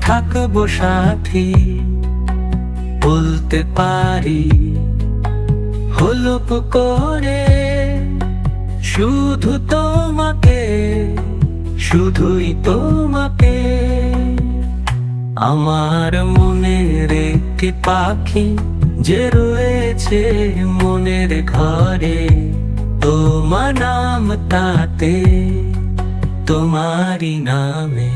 থাকব সাথী। বলতে পারি হলপ করে শুধু তোমাকে, শুধুই তোমাকে। আমার মনের একটি পাখি যে রয়েছে মনের ঘরে, তোমার নাম তাতে, তোমারই নামে।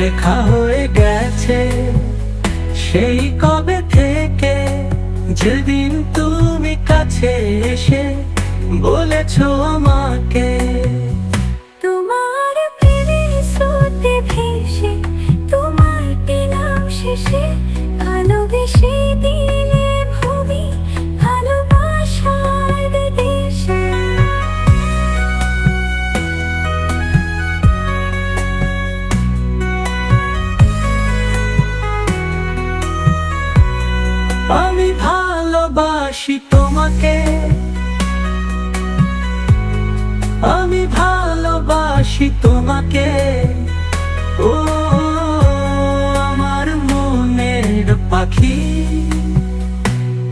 লেখা হয়ে গেছে সেই কবে থেকে যেদিন তুমি কাছে এসে বলেছ আমাকে ভালোবাসি তোমাকে। আমি ভালোবাসি তোমাকে। ও, আমার মনের পাখি।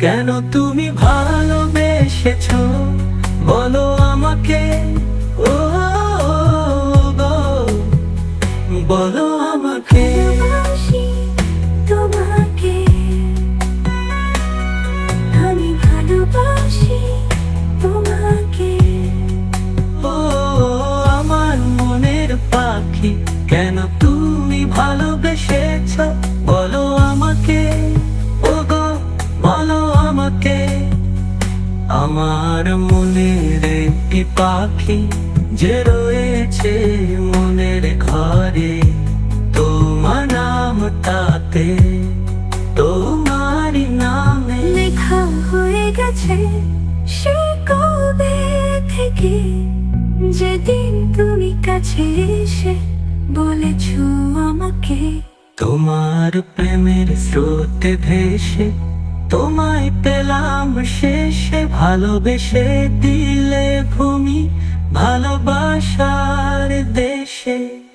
কেন তুমি ভালোবেসেছ? বলো আমাকে। ও বলো কেন তুমি ভালোবেসেছ? বলো আমাকে। ও গো বলো আমাকে। আমার মনের একটি পাখি যে রয়েছে মনের ঘরে। তোমার নাম তাতে তোমারই নামে। লেখা হয়ে গেছে সে কবে থেকে? যেদিন তুমি কাছে এসে বলেছ আমাকে। তোমার প্রেমের স্রোতে ভেসে তোমায় পেলাম শেষে ভালোবেসে দিলে ভূমি ভালোবাসার দেশে।